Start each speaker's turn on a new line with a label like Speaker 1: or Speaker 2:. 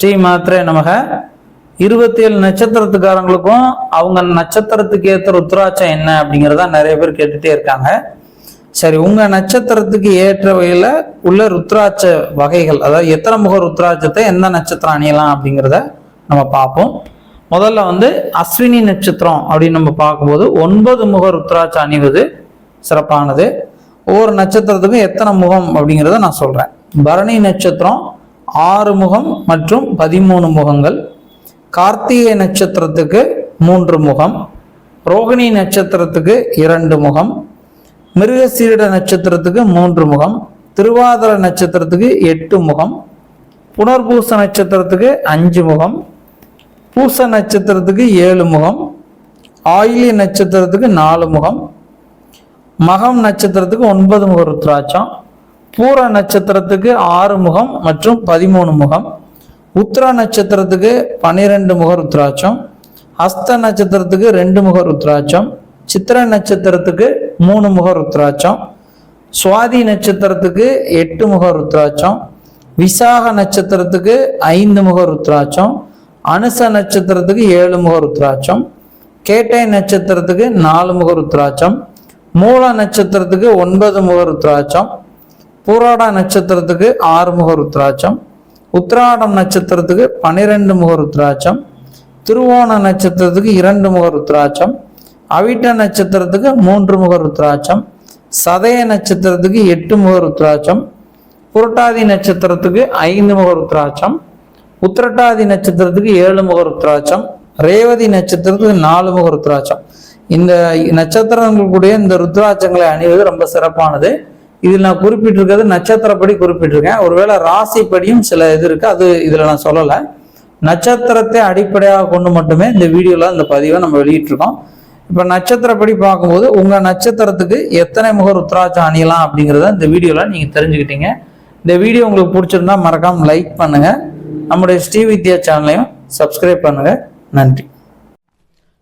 Speaker 1: ஸ்ரீ மாத்திரை நமக. இருபத்தி ஏழு நட்சத்திரத்துக்காரங்களுக்கும் அவங்க நட்சத்திரத்துக்கு ஏற்ற ருத்ராட்சம் என்ன அப்படிங்கிறத நிறைய பேர் கேட்டுட்டே இருக்காங்க. சரி உங்க நட்சத்திரத்துக்கு ஏற்ற வகையில உள்ள ருத்ராட்ச வகைகள் அதாவது எத்தனை முக ருத்ராட்சத்தை எந்த நட்சத்திரம் அணியலாம் அப்படிங்கிறத நம்ம பார்ப்போம். முதல்ல வந்து அஸ்வினி நட்சத்திரம் அப்படின்னு நம்ம பார்க்கும்போது ஒன்பது முக ருத்ராட்சம் அணிவது சிறப்பானது. ஒவ்வொரு நட்சத்திரத்துக்கும் எத்தனை முகம் அப்படிங்கிறத நான் சொல்றேன். பரணி நட்சத்திரம் ஆறு முகம் மற்றும் பதிமூணு முகங்கள். கார்த்திகை நட்சத்திரத்துக்கு மூன்று முகம். ரோகிணி நட்சத்திரத்துக்கு இரண்டு முகம். மிருகசீரிட நட்சத்திரத்துக்கு மூன்று முகம். திருவாதிர நட்சத்திரத்துக்கு எட்டு முகம். புனர்பூச நட்சத்திரத்துக்கு அஞ்சு முகம். பூச நட்சத்திரத்துக்கு ஏழு முகம். ஆயிலி நட்சத்திரத்துக்கு நாலு முகம். மகம் நட்சத்திரத்துக்கு ஒன்பது முக ருத்ராட்சம் பூர நட்சத்திரத்துக்கு ஆறு முகம் மற்றும் பதிமூணு முகம். உத்திர நட்சத்திரத்துக்கு பன்னிரெண்டு முக ருத்ராட்சம். ஹஸ்த நட்சத்திரத்துக்கு ரெண்டு முக ருத்ராட்சம். சித்திர நட்சத்திரத்துக்கு மூணு முக ருத்ராட்சம். சுவாதி நட்சத்திரத்துக்கு எட்டு முக ருத்ராட்சம். விசாக நட்சத்திரத்துக்கு ஐந்து முக ருத்ராட்சம். அனுச நட்சத்திரத்துக்கு ஏழு முக ருத்ராட்சம். கேட்டை நட்சத்திரத்துக்கு நாலு முக ருத்ராட்சம். மூல நட்சத்திரத்துக்கு ஒன்பது முக ருத்ராட்சம். பூராட நட்சத்திரத்துக்கு ஆறு முக ருத்ராட்சம் உத்திராடம் நட்சத்திரத்துக்கு பன்னிரெண்டு முக ருத்ராட்சம் திருவோண நட்சத்திரத்துக்கு இரண்டு முக ருத்ராட்சம் அவிட்ட நட்சத்திரத்துக்கு மூன்று முக ருத்ராட்சம் சதய நட்சத்திரத்துக்கு எட்டு முக ருத்ராட்சம் புரட்டாதி நட்சத்திரத்துக்கு ஐந்து முக ருத்ராட்சம் உத்திரட்டாதி நட்சத்திரத்துக்கு ஏழு முக ருத்ராட்சம் ரேவதி நட்சத்திரத்துக்கு நாலு முக ருத்ராட்சம். இந்த நட்சத்திரங்களுடைய இந்த ருத்ராட்சங்களை அணிவது ரொம்ப சிறப்பானது. இதில் நான் குறிப்பிட்டிருக்கிறது நட்சத்திரப்படி குறிப்பிட்டிருக்கேன். ஒருவேளை ராசிப்படியும் சில இது இருக்குது அது இதில் நான் சொல்லலை. நட்சத்திரத்தை அடிப்படையாக கொண்டு மட்டுமே இந்த வீடியோவில் இந்த பதிவை நம்ம வெளியிட்டிருக்கோம். இப்போ நட்சத்திரப்படி பார்க்கும்போது உங்கள் நட்சத்திரத்துக்கு எத்தனை முக ருத்ராட்சம் அணியலாம் அப்படிங்கிறத இந்த வீடியோவில் நீங்கள் தெரிஞ்சுக்கிட்டீங்க. இந்த வீடியோ உங்களுக்கு பிடிச்சிருந்தா மறக்காமல் லைக் பண்ணுங்கள் நம்முடைய ஸ்ரீ வித்யா சேனலையும் சப்ஸ்கிரைப் பண்ணுங்கள் நன்றி.